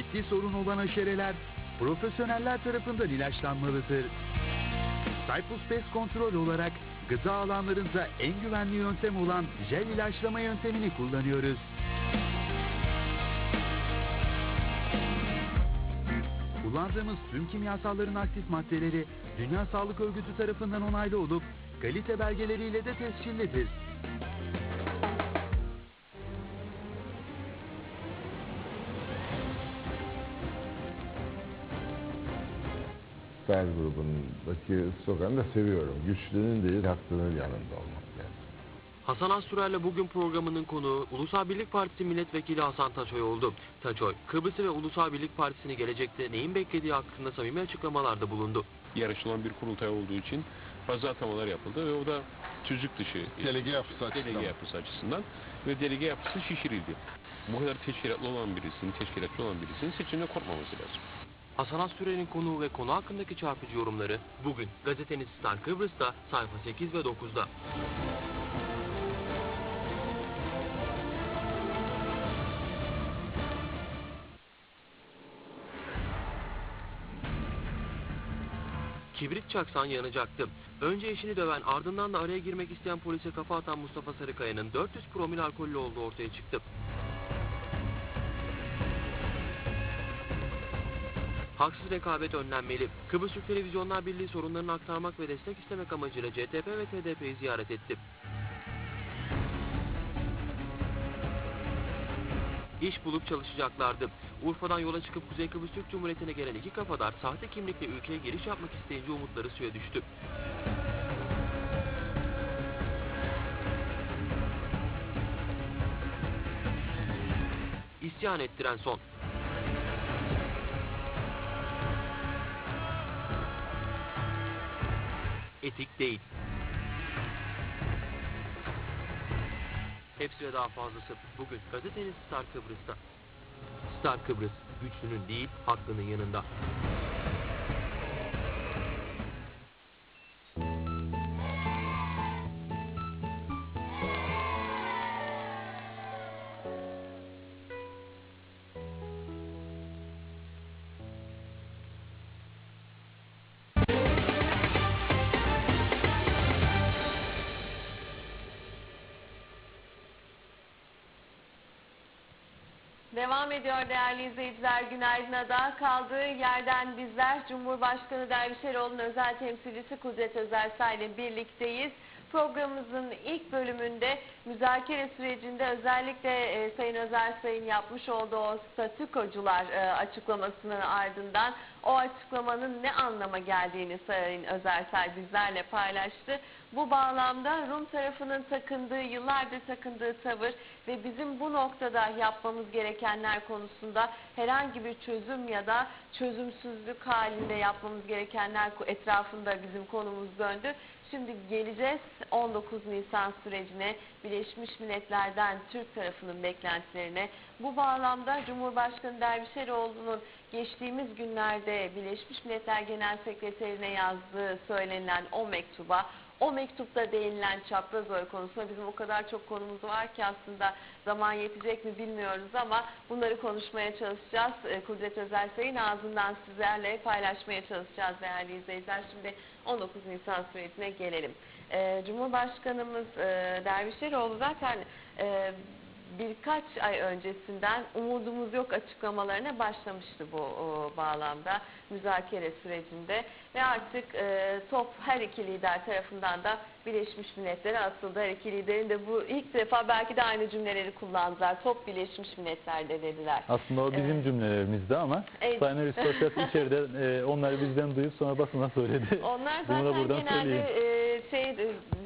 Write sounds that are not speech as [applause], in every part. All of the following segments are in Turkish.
Ciddi sorun olan aşereler profesyoneller tarafından ilaçlanmalıdır. Cyprus Pest Kontrol olarak gıda alanlarında en güvenli yöntem olan jel ilaçlama yöntemini kullanıyoruz. Kullandığımız tüm kimyasalların aktif maddeleri Dünya Sağlık Örgütü tarafından onaylı olup kalite belgeleriyle de tescillidir. Fel grubundaki sloganı da seviyorum. Güçlünün değil haklının yanında olmak lazım. Hasan Asturer'le bugün programının konuğu Ulusal Birlik Partisi Milletvekili Hasan Taçoy oldu. Taçoy, Kıbrıs'ı ve Ulusal Birlik Partisi'ni gelecekte neyin beklediği hakkında samimi açıklamalarda bulundu. yarışılan bir kurultay olduğu için fazla atamalar yapıldı ve o da tüzük dışı Delege yapısı açısından. delege yapısı açısından ve delege yapısı şişirildi. Bu kadar teşkilatlı olan birisinin, teşkilatçı olan birisinin seçimde korkmaması lazım. Hasan Asturer'in konuğu ve konu hakkındaki çarpıcı yorumları bugün gazeteniz Star Kıbrıs'ta sayfa 8 ve 9'da. Kibrit çaksan yanacaktı. Önce eşini döven ardından da araya girmek isteyen polise kafa atan Mustafa Sarıkaya'nın 400 promil alkollü olduğu ortaya çıktı. Haksız rekabet önlenmeli. Kıbrıs Türk Televizyonlar Birliği sorunlarını aktarmak ve destek istemek amacıyla CTP ve TDP'yi ziyaret etti. İş bulup çalışacaklardı. Urfa'dan yola çıkıp Kuzey Kıbrıs Türk Cumhuriyeti'ne gelen iki kafadar sahte kimlikle ülkeye giriş yapmak isteyince umutları suya düştü. İsyan ettiren son. Etik değil. Hepsi ve daha fazlası bugün gazeteniz Star Kıbrıs'ta. Star Kıbrıs güçlünün değil haklının yanında. Devam ediyor değerli izleyiciler. Günaydın'a da kaldığı yerden bizler Cumhurbaşkanı Dervişeroğlu'nun özel temsilcisi Kudret Özersay ile birlikteyiz. Programımızın ilk bölümünde müzakere sürecinde özellikle e, Sayın Özersay'ın yapmış olduğu o statükocular e, açıklamasının ardından o açıklamanın ne anlama geldiğini Sayın Özersay bizlerle paylaştı. Bu bağlamda Rum tarafının takındığı, yıllardır takındığı tavır ve bizim bu noktada yapmamız gerekenler konusunda herhangi bir çözüm ya da çözümsüzlük halinde yapmamız gerekenler etrafında bizim konumuz döndü. Şimdi geleceğiz 19 Nisan sürecine, Birleşmiş Milletler'den Türk tarafının beklentilerine. Bu bağlamda Cumhurbaşkanı Dervişeroğlu'nun geçtiğimiz günlerde Birleşmiş Milletler Genel Sekreterine yazdığı söylenilen o mektuba, o mektupta değinilen çapraz oy konusunda bizim o kadar çok konumuz var ki aslında zaman yetecek mi bilmiyoruz ama bunları konuşmaya çalışacağız. Ee, Kudret Özersay'ın ağzından sizlerle paylaşmaya çalışacağız değerli izleyiciler. Şimdi 19 Nisan sürecine gelelim. Ee, Cumhurbaşkanımız e, Dervişeroğlu zaten e, birkaç ay öncesinden umudumuz yok açıklamalarına başlamıştı bu o, bağlamda müzakere sürecinde. Ve artık e, top her iki lider tarafından da Birleşmiş Milletler'e atıldı. Her iki liderin de bu ilk defa belki de aynı cümleleri kullandılar. Top Birleşmiş Milletler'de dediler. Aslında o bizim Evet. cümlelerimizdi ama Evet. Sayın Aristokrat [laughs] içeride e, onları bizden duyup sonra basına söyledi. Onlar zaten genelde söyleyeyim. e, şey e,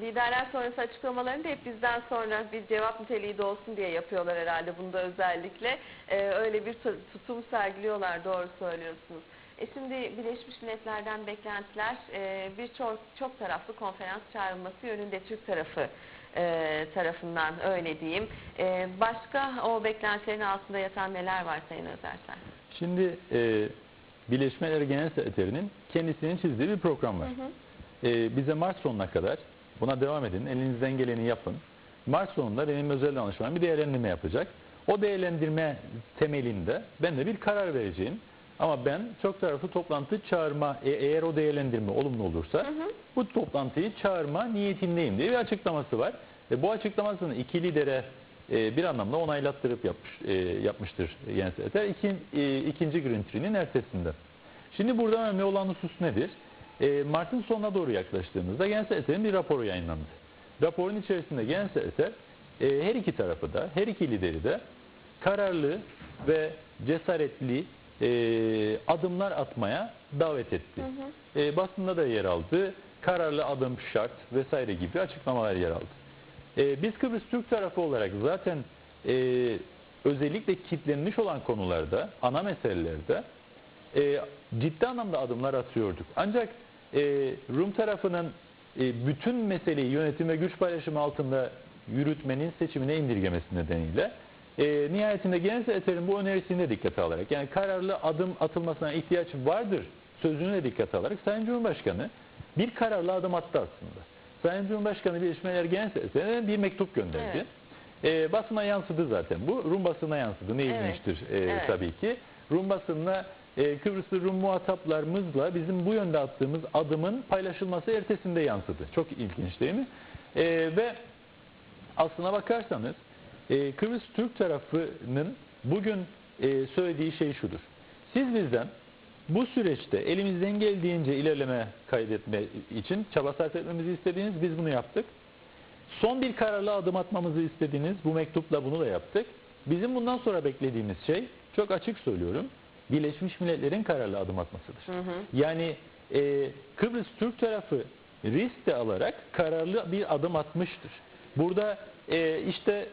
liderler sonrası açıklamalarını da hep bizden sonra bir cevap niteliği de olsun diye yapıyorlar herhalde bunda özellikle. E, öyle bir tu- tutum sergiliyorlar doğru söylüyorsunuz. E şimdi Birleşmiş Milletler'den beklentiler e, birçok çok taraflı konferans çağrılması yönünde Türk tarafı e, tarafından öyle diyeyim. E, başka o beklentilerin altında yatan neler var Sayın Özersel? Şimdi e, Birleşmiş Milletler Genel Sekreterinin kendisinin çizdiği bir program var. E, bize Mart sonuna kadar buna devam edin, elinizden geleni yapın. Mart sonunda benim özel danışmanım bir değerlendirme yapacak. O değerlendirme temelinde ben de bir karar vereceğim. Ama ben çok taraflı toplantı çağırma, e- eğer o değerlendirme olumlu olursa bu toplantıyı çağırma niyetindeyim diye bir açıklaması var. Ve bu açıklamasını iki lidere e, bir anlamda onaylattırıp yapmış, e, yapmıştır Jens Eter İkin, e, ikinci Green ertesinde. Şimdi burada önemli olan husus nedir? E, Mart'ın sonuna doğru yaklaştığımızda Jens Eter'in bir raporu yayınlandı. Raporun içerisinde Jens Eter e, her iki tarafı da, her iki lideri de kararlı ve cesaretli e, adımlar atmaya davet etti. E, basında da yer aldı. Kararlı adım şart vesaire gibi açıklamalar yer aldı. E, biz Kıbrıs Türk tarafı olarak zaten e, özellikle kitlenmiş olan konularda, ana meselelerde e, ciddi anlamda adımlar atıyorduk. Ancak e, Rum tarafının e, bütün meseleyi yönetim ve güç paylaşımı altında yürütmenin seçimine indirgemesi nedeniyle e, nihayetinde genel sekreterin bu önerisini de dikkate alarak yani kararlı adım atılmasına ihtiyaç vardır sözünü de dikkate alarak Sayın Cumhurbaşkanı bir kararlı adım attı aslında. Sayın Cumhurbaşkanı Birleşmeler Genel Sekreterine bir mektup gönderdi. E, basına yansıdı zaten bu. Rum basına yansıdı. Ne Evet. ilginçtir e, Evet. tabii ki. Rum basınına e, Kıbrıslı Rum muhataplarımızla bizim bu yönde attığımız adımın paylaşılması ertesinde yansıdı. Çok ilginç değil mi? E, ve aslına bakarsanız e, Kıbrıs Türk tarafının bugün e, söylediği şey şudur. Siz bizden bu süreçte elimizden geldiğince ilerleme kaydetme için çaba sarf etmemizi istediğiniz biz bunu yaptık. Son bir kararlı adım atmamızı istediğiniz bu mektupla bunu da yaptık. Bizim bundan sonra beklediğimiz şey çok açık söylüyorum. Birleşmiş Milletler'in kararlı adım atmasıdır. Yani e, Kıbrıs Türk tarafı risk de alarak kararlı bir adım atmıştır. Burada e, işte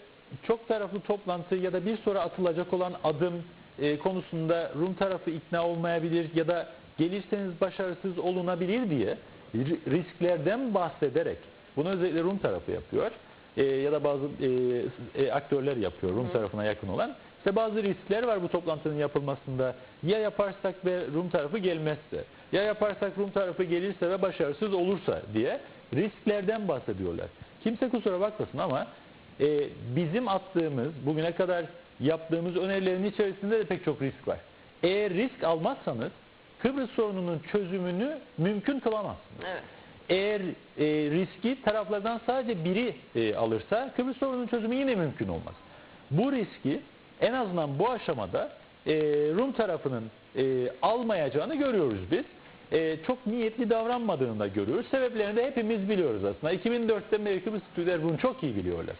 çok taraflı toplantı ya da bir sonra atılacak olan adım e, konusunda Rum tarafı ikna olmayabilir ya da gelirseniz başarısız olunabilir diye ri- risklerden bahsederek bunu özellikle Rum tarafı yapıyor e, ya da bazı e, e, aktörler yapıyor Rum tarafına yakın olan. İşte bazı riskler var bu toplantının yapılmasında. Ya yaparsak ve Rum tarafı gelmezse, ya yaparsak Rum tarafı gelirse ve başarısız olursa diye risklerden bahsediyorlar. Kimse kusura bakmasın ama e, bizim attığımız, bugüne kadar yaptığımız önerilerin içerisinde de pek çok risk var. Eğer risk almazsanız Kıbrıs sorununun çözümünü mümkün kılamazsınız. Evet. Eğer e, riski taraflardan sadece biri e, alırsa Kıbrıs sorunun çözümü yine mümkün olmaz. Bu riski en azından bu aşamada e, Rum tarafının e, almayacağını görüyoruz biz. E, çok niyetli davranmadığını da görüyoruz. Sebeplerini de hepimiz biliyoruz aslında. 2004'ten beri Kıbrıs Türkler bunu çok iyi biliyorlar.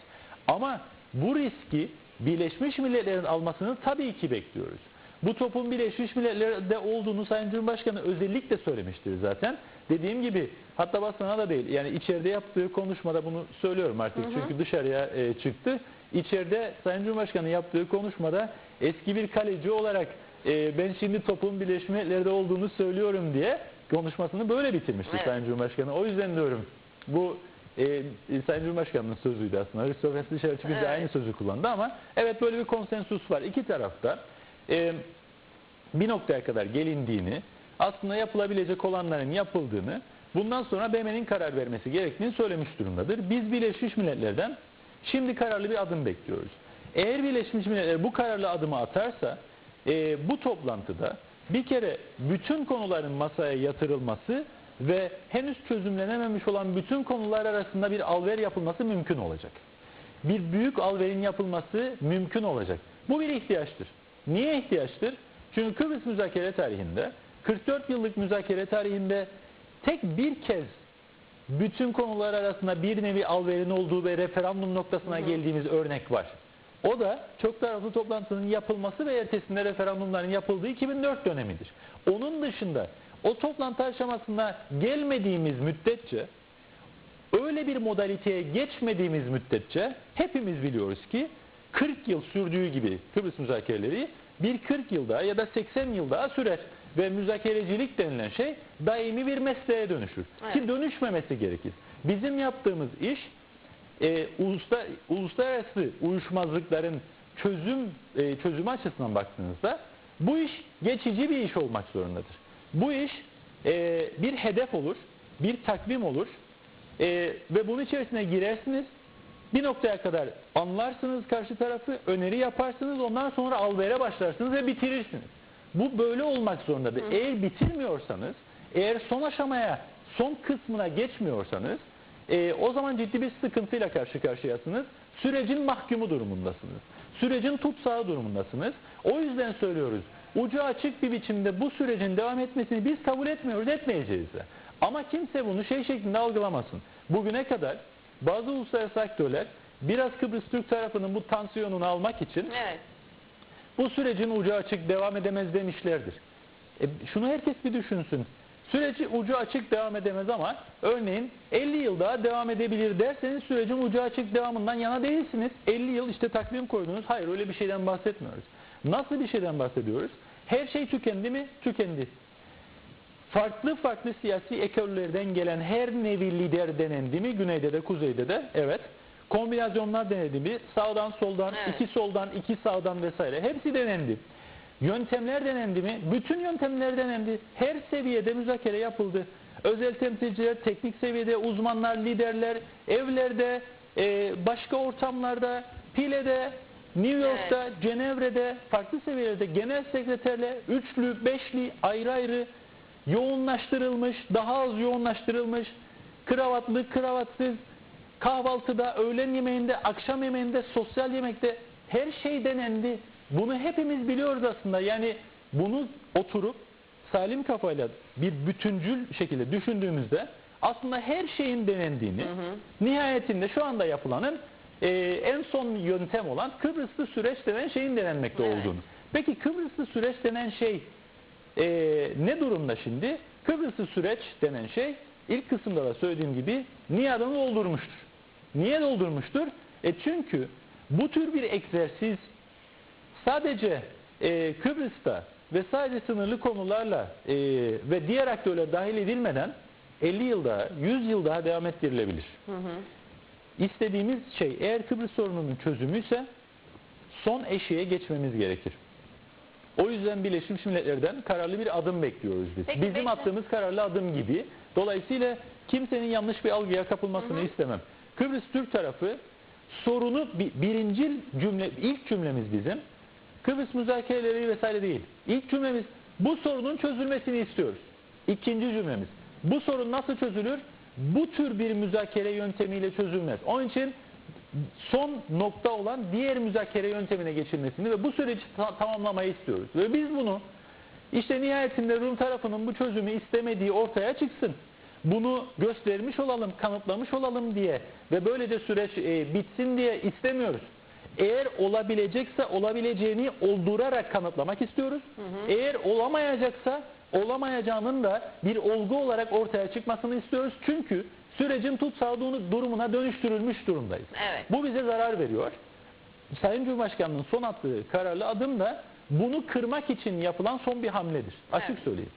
Ama bu riski Birleşmiş Milletler'in almasını tabii ki bekliyoruz. Bu topun Birleşmiş Milletler'de olduğunu Sayın Cumhurbaşkanı özellikle söylemiştir zaten. Dediğim gibi hatta basına da değil yani içeride yaptığı konuşmada bunu söylüyorum artık çünkü dışarıya e, çıktı. İçeride Sayın Cumhurbaşkanı yaptığı konuşmada eski bir kaleci olarak e, ben şimdi topun Birleşmiş Milletler'de olduğunu söylüyorum diye konuşmasını böyle bitirmişti Evet. Sayın Cumhurbaşkanı. O yüzden diyorum bu e, Sayın Cumhurbaşkanı'nın sözüydü aslında. Aristokrat dışarı çıkınca Evet. aynı sözü kullandı ama evet böyle bir konsensus var. İki tarafta e, bir noktaya kadar gelindiğini, aslında yapılabilecek olanların yapıldığını, bundan sonra BM'nin karar vermesi gerektiğini söylemiş durumdadır. Biz Birleşmiş Milletler'den şimdi kararlı bir adım bekliyoruz. Eğer Birleşmiş Milletler bu kararlı adımı atarsa e, bu toplantıda bir kere bütün konuların masaya yatırılması ve henüz çözümlenememiş olan bütün konular arasında bir alver yapılması mümkün olacak. Bir büyük alverin yapılması mümkün olacak. Bu bir ihtiyaçtır. Niye ihtiyaçtır? Çünkü Kıbrıs müzakere tarihinde, 44 yıllık müzakere tarihinde tek bir kez bütün konular arasında bir nevi alverin olduğu ve referandum noktasına geldiğimiz örnek var. O da çok taraflı toplantının yapılması ve ertesinde referandumların yapıldığı 2004 dönemidir. Onun dışında o toplantı aşamasına gelmediğimiz müddetçe öyle bir modaliteye geçmediğimiz müddetçe hepimiz biliyoruz ki 40 yıl sürdüğü gibi Kıbrıs müzakereleri bir 40 yıl daha ya da 80 yıl daha sürer. Ve müzakerecilik denilen şey daimi bir mesleğe dönüşür. Ki dönüşmemesi gerekir. Bizim yaptığımız iş e, uluslar, uluslararası uyuşmazlıkların çözüm e, çözümü açısından baktığınızda bu iş geçici bir iş olmak zorundadır. Bu iş e, bir hedef olur, bir takvim olur e, ve bunun içerisine girersiniz Bir noktaya kadar anlarsınız karşı tarafı, öneri yaparsınız, ondan sonra alvere başlarsınız ve bitirirsiniz. Bu böyle olmak zorundadır. Eğer bitirmiyorsanız, eğer son aşamaya, son kısmına geçmiyorsanız, e, o zaman ciddi bir sıkıntıyla karşı karşıyasınız. Sürecin mahkumu durumundasınız. Sürecin tutsağı durumundasınız. O yüzden söylüyoruz. Ucu açık bir biçimde bu sürecin devam etmesini biz kabul etmiyoruz, etmeyeceğiz de. Ama kimse bunu şey şeklinde algılamasın. Bugüne kadar bazı uluslararası aktörler biraz Kıbrıs Türk tarafının bu tansiyonunu almak için Evet. bu sürecin ucu açık devam edemez demişlerdir. E, şunu herkes bir düşünsün. Süreci ucu açık devam edemez ama örneğin 50 yıl daha devam edebilir derseniz sürecin ucu açık devamından yana değilsiniz. 50 yıl işte takvim koydunuz. Hayır öyle bir şeyden bahsetmiyoruz. Nasıl bir şeyden bahsediyoruz? Her şey tükendi mi? Tükendi. Farklı farklı siyasi ekollerden gelen her nevi lider denendi mi? Güneyde de kuzeyde de evet. Kombinasyonlar denendi mi? Sağdan soldan, Evet. iki soldan, iki sağdan vesaire. Hepsi denendi. Yöntemler denendi mi? Bütün yöntemler denendi. Her seviyede müzakere yapıldı. Özel temsilciler, teknik seviyede uzmanlar, liderler, evlerde, e, başka ortamlarda, Pile'de, New York'ta, Cenevre'de, farklı seviyelerde genel sekreterle üçlü, beşli, ayrı ayrı yoğunlaştırılmış, daha az yoğunlaştırılmış, kravatlı, kravatsız, kahvaltıda, öğlen yemeğinde, akşam yemeğinde, sosyal yemekte her şey denendi. Bunu hepimiz biliyoruz aslında. Yani bunu oturup salim kafayla bir bütüncül şekilde düşündüğümüzde aslında her şeyin denendiğini, nihayetinde şu anda yapılanın e, en son yöntem olan Kıbrıslı süreç denen şeyin denenmekte Evet. olduğunu. Peki Kıbrıslı süreç denen şey e, ne durumda şimdi? Kıbrıslı süreç denen şey ilk kısımda da söylediğim gibi niyadını doldurmuştur. Niye doldurmuştur? E çünkü bu tür bir egzersiz sadece e, Kıbrıs'ta ve sadece sınırlı konularla e, ve diğer aktörler dahil edilmeden 50 yıl daha, 100 yıl daha devam ettirilebilir. İstediğimiz şey eğer Kıbrıs sorununun çözümü ise son eşiğe geçmemiz gerekir. O yüzden Birleşmiş Milletler'den kararlı bir adım bekliyoruz biz. Peki, Bizim bekle- attığımız kararlı adım gibi. Dolayısıyla kimsenin yanlış bir algıya kapılmasını istemem. Kıbrıs Türk tarafı sorunu bi- birincil cümle ilk cümlemiz bizim. Kıbrıs müzakereleri vesaire değil. İlk cümlemiz bu sorunun çözülmesini istiyoruz. İkinci cümlemiz bu sorun nasıl çözülür? Bu tür bir müzakere yöntemiyle çözülmez. Onun için son nokta olan diğer müzakere yöntemine geçilmesini ve bu süreci ta- tamamlamayı istiyoruz. Ve biz bunu işte nihayetinde Rum tarafının bu çözümü istemediği ortaya çıksın. Bunu göstermiş olalım, kanıtlamış olalım diye ve böylece süreç e, bitsin diye istemiyoruz. Eğer olabilecekse olabileceğini oldurarak kanıtlamak istiyoruz. Eğer olamayacaksa olamayacağının da bir olgu olarak ortaya çıkmasını istiyoruz. Çünkü sürecin tutsal du- durumuna dönüştürülmüş durumdayız. Evet. Bu bize zarar veriyor. Sayın Cumhurbaşkanı'nın son attığı kararlı adım da bunu kırmak için yapılan son bir hamledir. Açık Evet. söyleyeyim.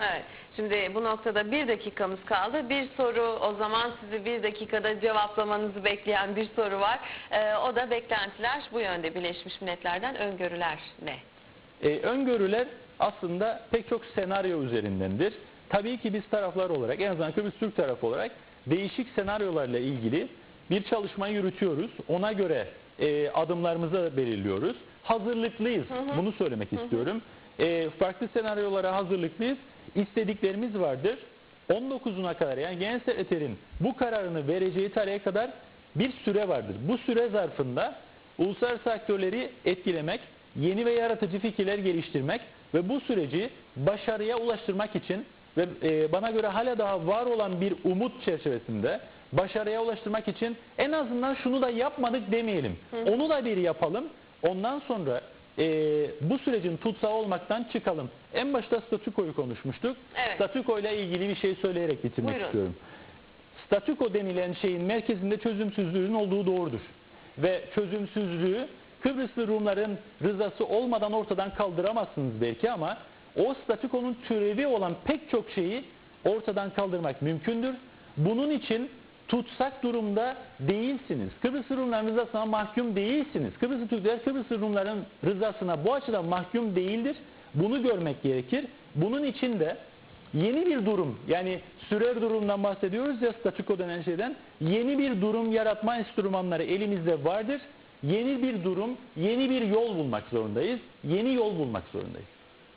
Evet. Şimdi bu noktada bir dakikamız kaldı. Bir soru o zaman sizi bir dakikada cevaplamanızı bekleyen bir soru var. Ee, o da beklentiler bu yönde Birleşmiş Milletler'den öngörüler ne? Ee, öngörüler aslında pek çok senaryo üzerindendir. Tabii ki biz taraflar olarak en azından Kıbrıs Türk tarafı olarak değişik senaryolarla ilgili bir çalışma yürütüyoruz. Ona göre e, adımlarımızı belirliyoruz. Hazırlıklıyız. Bunu söylemek istiyorum. E, farklı senaryolara hazırlıklıyız. İstediklerimiz vardır. 19'una kadar yani Genel Sekreterin bu kararını vereceği tarihe kadar bir süre vardır. Bu süre zarfında uluslararası aktörleri etkilemek, yeni ve yaratıcı fikirler geliştirmek ve bu süreci başarıya ulaştırmak için ve e, bana göre hala daha var olan bir umut çerçevesinde başarıya ulaştırmak için en azından şunu da yapmadık demeyelim. Onu da bir yapalım. Ondan sonra e, bu sürecin tutsağı olmaktan çıkalım. En başta statükoyu konuşmuştuk. Evet. Statüko ile ilgili bir şey söyleyerek bitirmek Buyurun. istiyorum. Statüko denilen şeyin merkezinde çözümsüzlüğün olduğu doğrudur. Ve çözümsüzlüğü Kıbrıslı Rumların rızası olmadan ortadan kaldıramazsınız belki ama o statükonun türevi olan pek çok şeyi ortadan kaldırmak mümkündür. Bunun için tutsak durumda değilsiniz. Kıbrıslı Rumların rızasına mahkum değilsiniz. Kıbrıslı Türkler Kıbrıslı Rumların rızasına bu açıdan mahkum değildir. Bunu görmek gerekir. Bunun için de yeni bir durum yani sürer durumdan bahsediyoruz ya statüko denen şeyden yeni bir durum yaratma enstrümanları elimizde vardır. Yeni bir durum, yeni bir yol bulmak zorundayız. Yeni yol bulmak zorundayız.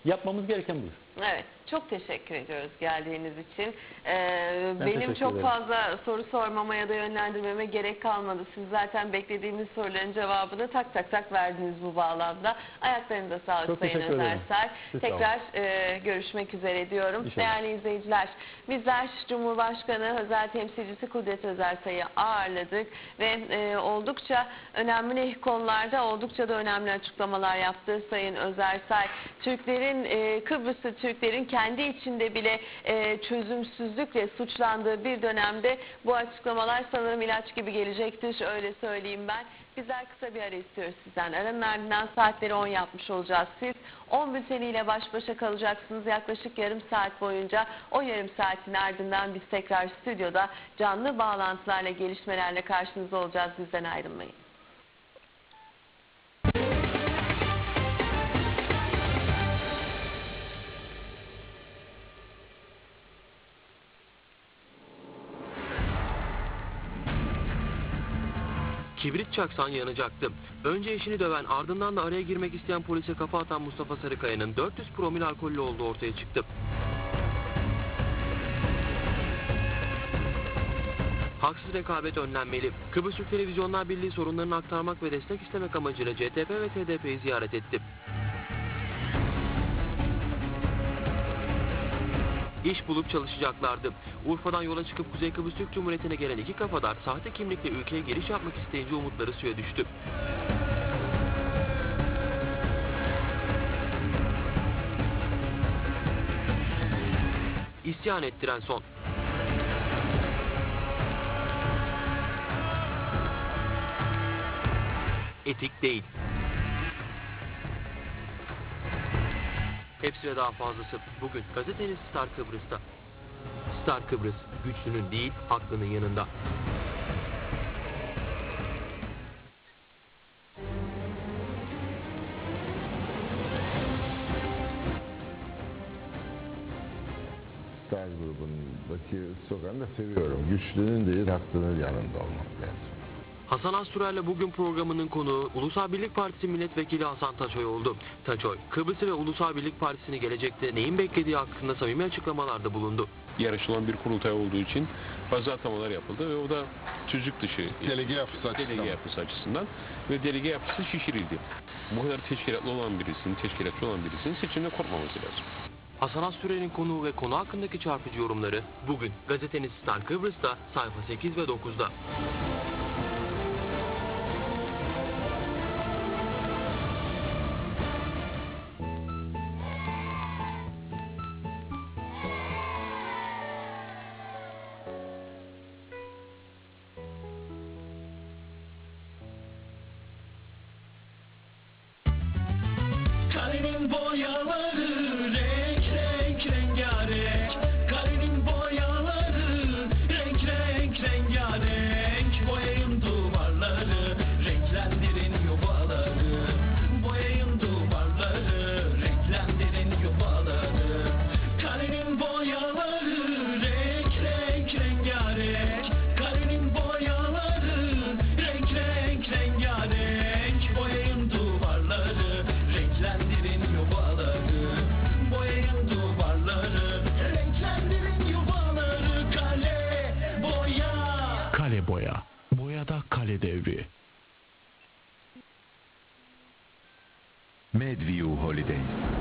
Yapmamız gereken budur. Evet, çok teşekkür ediyoruz geldiğiniz için. Ee, Ben benim çok ederim. fazla soru sormama ya da yönlendirmeme gerek kalmadı. Siz zaten beklediğimiz soruların cevabını tak tak tak verdiniz bu bağlamda. Ayaklarınıza sağlık Çok Sayın olun. Tekrar e, görüşmek üzere diyorum. İnşallah. Değerli izleyiciler, bizler Cumhurbaşkanı özel temsilcisi Kudret Özersay'ı ağırladık ve e, oldukça önemli konularda oldukça da önemli açıklamalar yaptı Sayın Özersay. Türklerin, e, Kıbrıs'ı Türklerin kendi içinde bile e, çözümsüzlükle suçlandığı bir dönemde bu açıklamalar sanırım ilaç gibi gelecektir. Öyle söyleyeyim ben. Bizler kısa bir ara istiyoruz sizden. Aranın ardından saatleri 10 yapmış olacağız. Siz 10 bülteniyle baş başa kalacaksınız yaklaşık yarım saat boyunca. O yarım saatin ardından biz tekrar stüdyoda canlı bağlantılarla, gelişmelerle karşınızda olacağız. Bizden ayrılmayın. Kibrit çaksan yanacaktı. Önce eşini döven ardından da araya girmek isteyen polise kafa atan Mustafa Sarıkaya'nın 400 promil alkollü olduğu ortaya çıktı. Haksız rekabet önlenmeli. Kıbrıs Türk Televizyonlar Birliği sorunlarını aktarmak ve destek istemek amacıyla CTP ve TDP'yi ziyaret etti. İş bulup çalışacaklardı. Urfa'dan yola çıkıp Kuzey Kıbrıs Türk Cumhuriyeti'ne gelen iki kafadar sahte kimlikle ülkeye giriş yapmak isteyince umutları suya düştü. İsyan ettiren son. Etik değil. Hepsi ve daha fazlası bugün gazeteniz Star Kıbrıs'ta. Star Kıbrıs güçlünün değil haklının yanında. Star grubundaki sloganı da seviyorum. Güçlünün değil haklının yanında olmak lazım. Hasan Asturer'le bugün programının konuğu Ulusal Birlik Partisi Milletvekili Hasan Taçoy oldu. Taçoy, Kıbrıs'ı ve Ulusal Birlik Partisi'ni gelecekte neyin beklediği hakkında samimi açıklamalarda bulundu. Yarışılan bir kurultay olduğu için bazı atamalar yapıldı ve o da tüzük dışı Delege yapısı açısından. delege yapısı açısından ve delege yapısı şişirildi. Bu kadar teşkilatlı olan birisinin, teşkilatçı olan birisinin seçimde korkmaması lazım. Hasan Asturer'in konuğu ve konu hakkındaki çarpıcı yorumları bugün gazeteniz Star Kıbrıs'ta sayfa 8 ve 9'da. boy, you're holiday. Medview Holidays.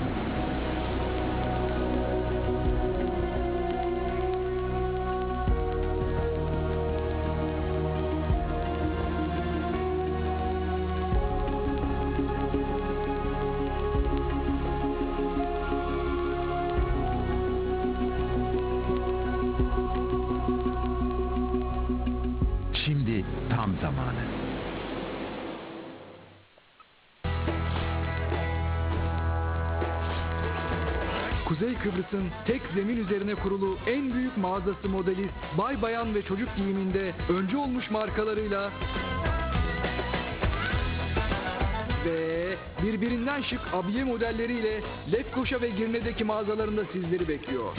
Zamanı. Kuzey Kıbrıs'ın tek zemin üzerine kurulu en büyük mağazası modeli bay bayan ve çocuk giyiminde öncü olmuş markalarıyla ve birbirinden şık abiye modelleriyle Lefkoşa ve Girne'deki mağazalarında sizleri bekliyor.